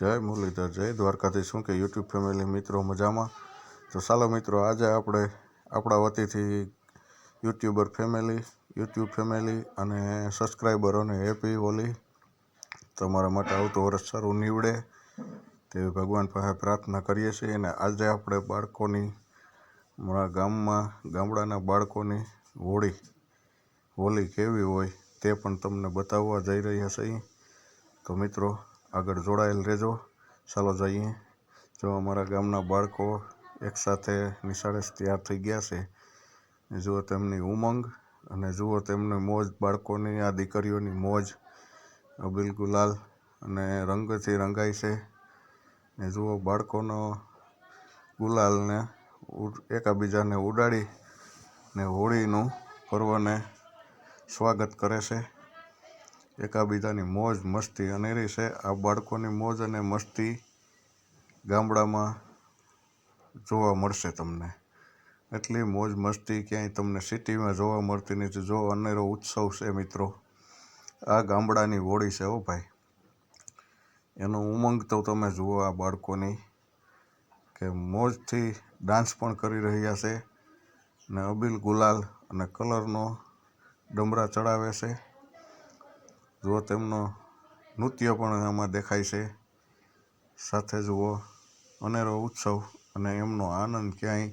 જય મુરલીધર, જય દ્વારકાથી શું કે યુટ્યુબ ફેમિલી મિત્રો મજામાં? તો ચાલો મિત્રો, આજે આપણે આપણા વતીથી યુટ્યુબર ફેમિલી, યુટ્યુબ ફેમિલી અને સબસ્ક્રાઈબરોને હેપી હોલી. તમારા માટે આવતું વર્ષ સારું નીવડે તેવી ભગવાન પાસે પ્રાર્થના કરીએ છીએ. અને આજે આપણે બાળકોની અમારા ગામમાં, ગામડાના બાળકોની હોળી, હોલી કેવી હોય તે પણ તમને બતાવવા જઈ રહ્યા છીએ. તો મિત્રો આગળ જોડાયેલ રહેજો. ચાલો જઈએ. જો અમારા ગામના બાળકો એકસાથે નિશાળે તૈયાર થઈ ગયા છે. જુઓ તેમની ઉમંગ અને જુઓ તેમની મોજ, બાળકોની, આ દીકરીઓની મોજ. અબિલ ગુલાલ અને રંગથી રંગાય છે. ને જુઓ બાળકોનો ગુલાલને એકાબીજાને ઉડાડી ને હોળીનું પર્વને સ્વાગત કરે છે. એકાબીજાની મોજ મસ્તી અનેરી છે. આ બાળકોની મોજ અને મસ્તી ગામડામાં જોવા મળશે તમને. એટલી મોજ મસ્તી ક્યાંય તમને સિટીમાં જોવા મળતી નથી. જો અનેરો ઉત્સવ છે મિત્રો. આ ગામડાની હોળી છે હો ભાઈ. એનો ઉમંગ તો તમે જુઓ આ બાળકોની કે મોજથી ડાન્સ પણ કરી રહ્યા છે ને અબીલ ગુલાલ અને કલરનો ડમરા ચડાવે છે. જુઓ તેમનો નૃત્ય પણ આમાં દેખાય છે. સાથે જુઓ, અનેરો ઉત્સવ અને એમનો આનંદ ક્યાંય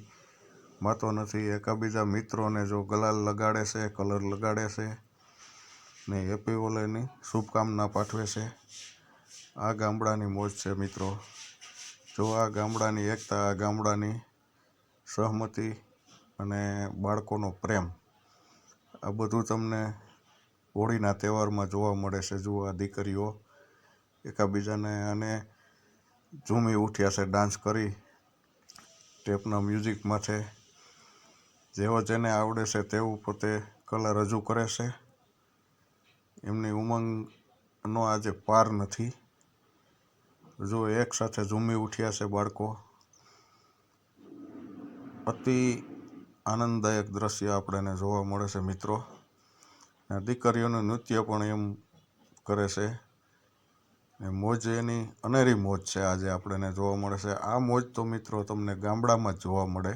માતો નથી. એકાબીજા મિત્રોને જો ગલાલ લગાડે છે, કલર લગાડે છે ને હેપી હોલીની શુભકામના પાઠવે છે. આ ગામડાની મોજ છે મિત્રો. જો આ ગામડાની એકતા, આ ગામડાની સહમતી અને બાળકોનો પ્રેમ, આ બધું તમને હોળીના તહેવારમાં જોવા મળે છે, જુઓ આ દીકરીઓ એકાબીજાને અને ઝૂમી ઉઠ્યા છે ડાન્સ કરી ટેપના મ્યુઝિક માથે જેવો જેને આવડે છે તેવું પોતે કલા રજૂ કરે છે. એમની ઉમંગનો આજે પાર નથી. જો એક સાથે ઝૂમી ઉઠ્યા છે બાળકો, અતિ આનંદદાયક દ્રશ્ય આપણને જોવા મળે છે મિત્રો. દીકરીઓનું નૃત્ય પણ એમ કરે છે. ને મોજ એની અનેરી મોજ છે આજે આપણને જોવા મળે છે. આ મોજ તો મિત્રો તમને ગામડામાં જ જોવા મળે.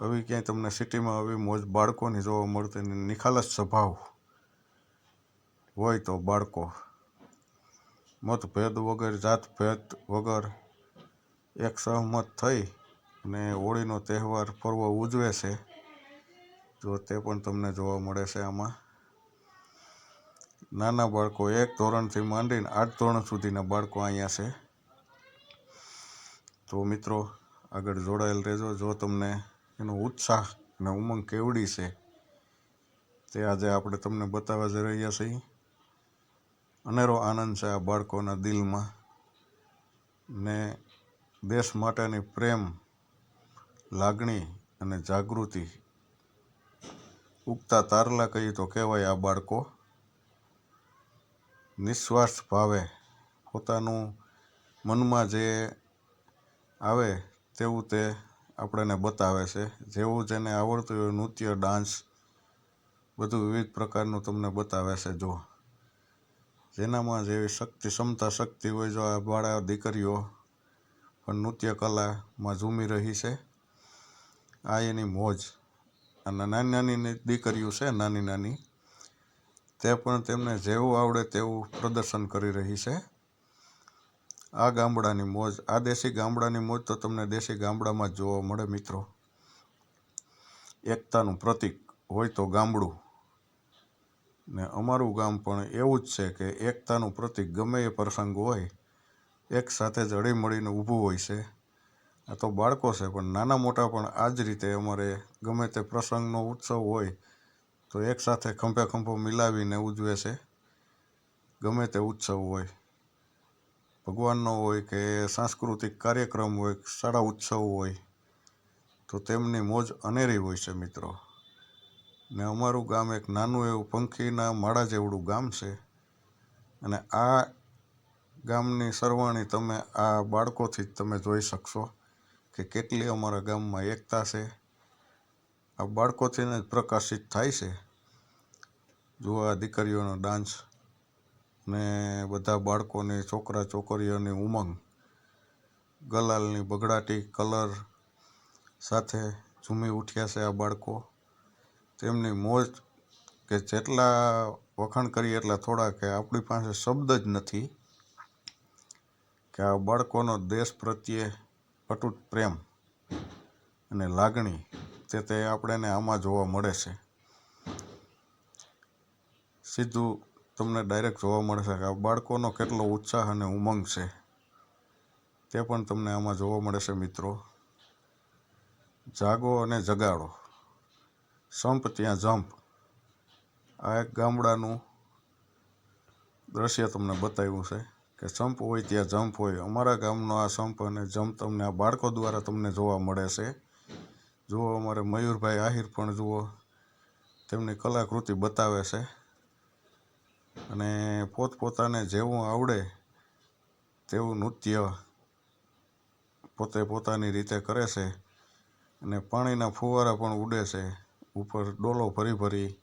આવી ક્યાંય તમને સિટીમાં આવી મોજ બાળકોની જોવા મળતી નિખાલસ સ્વભાવ હોય તો બાળકો, મતભેદ વગર, જાતભેદ વગર એક સહમત થઈ અને હોળીનો તહેવાર પર્વ ઉજવે છે. જો તે પણ તમને જોવા મળે છે આમાં. નાના બાળકો એક ધોરણથી માંડીને આઠ ધોરણ સુધીના બાળકો અહીંયા છે. તો મિત્રો, આગળ જોડાયેલ રહેજો. જો તમને એનો ઉત્સાહ અને ઉમંગ કેવડી છે, તે આજે આપણે તમને બતાવવા જઈ રહ્યા છીએ. અનેરો આનંદ છે આ બાળકોના દિલમાં ને દેશ માટેની પ્રેમ, લાગણી અને જાગૃતિ ઉગતા તારલા કહી તો કહેવાય આ બાળકો નિસ્વાર્થ ભાવે પોતાનું મનમાં જે આવે તેવું તે આપણને બતાવે છે. જેવું જેને આવડતું હોય નૃત્ય, ડાન્સ બધું વિવિધ પ્રકારનું તમને બતાવે છે. જો જેનામાં જેવી શક્તિ, ક્ષમતા, શક્તિ હોય જો આ બાળા દીકરીઓ પણ નૃત્ય કલામાં ઝૂમી રહી છે, આ એની મોજ અને નાની નાની દીકરીઓ છે નાની નાની તે પણ તેમને જેવું આવડે તેવું પ્રદર્શન કરી રહી છે. આ ગામડાની મોજ, આ દેશી ગામડાની મોજ તો તમને દેશી ગામડામાં જ જોવા મળે મિત્રો. એકતાનું પ્રતીક હોય તો ગામડું. ને અમારું ગામ પણ એવું જ છે કે એકતાનું પ્રતીક ગમે એ પ્રસંગ હોય, એક સાથે જ હળીમળીને ઊભું હોય છે. આ તો બાળકો છે, પણ નાના મોટા પણ આ જ રીતે અમારે ગમે તે પ્રસંગનો ઉત્સવ હોય, તો એકસાથે ખંભે ખંભો મિલાવીને ઉજવે છે. ગમે તે ઉત્સવ હોય. ભગવાનનો હોય કે સાંસ્કૃતિક કાર્યક્રમ હોય, શાળા ઉત્સવ હોય, તો તેમની મોજ અનેરી હોય છે મિત્રો. ને અમારું ગામ એક નાનું એવું પંખીના માળા જેવડું ગામ છે. અને આ ગામની સરવાણી તમે આ બાળકોથી જ તમે જોઈ શકશો. કે કેટલી અમારા ગામમાં એકતા છે. આ બાળકોથી જ પ્રકાશિત થાય છે. જો આ દીકરીઓનો ડાન્સ ને બધા બાળકોની, છોકરા, છોકરીઓની ઉમંગ, ગલાલની બગડાટી કલર સાથે ઝૂમી ઉઠ્યા છે આ બાળકો. તેમની મોજ કે જેટલા વખાણ કરીએ એટલા થોડા કે આપણી પાસે શબ્દ જ નથી. કે આ બાળકોનો દેશ પ્રત્યે અતૂટ પ્રેમ અને લાગણી તે તે આપણને આમાં જોવા મળે છે. સીધું તમને ડાયરેક્ટ જોવા મળશે કે આ બાળકોનો કેટલો ઉત્સાહ અને ઉમંગ છે. તે પણ તમને આમાં જોવા મળે છે મિત્રો. જાગો અને જગાડો. સંપ ત્યાં જંપ. આ એક ગામડાનું દ્રશ્ય તમને બતાવ્યું છે. કે સંપ હોય ત્યાં જંપ હોય. અમારા ગામનો આ સંપ અને જંપ તમને આ બાળકો દ્વારા તમને જોવા મળે છે. જુઓ અમારે મયુરભાઈ આહિર પણ જુઓ. તેમની કલાકૃતિ બતાવે છે. અને પોતપોતાને જેવું આવડે તેવું નૃત્ય પોતે પોતાની રીતે કરે છે. અને પાણીના ફુવારા પણ ઉડે છે. ઉપર ડોલો ભરી ભરી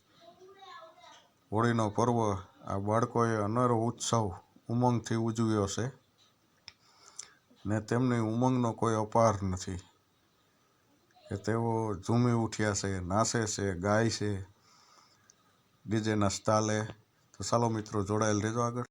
હોળીનો પર્વ આ બાળકોએ અનેરો ઉત્સવ ઉમંગથી ઉજવ્યો છે. ને તેમની ઉમંગનો કોઈ અપાર નથી. કે તેઓ ઝૂમી ઉઠ્યા છે નાચે છે, ગાય છે. ડીજેના સ્ટાલે. તો ચાલો મિત્રો, જોડાયેલ રહેજો આગળ.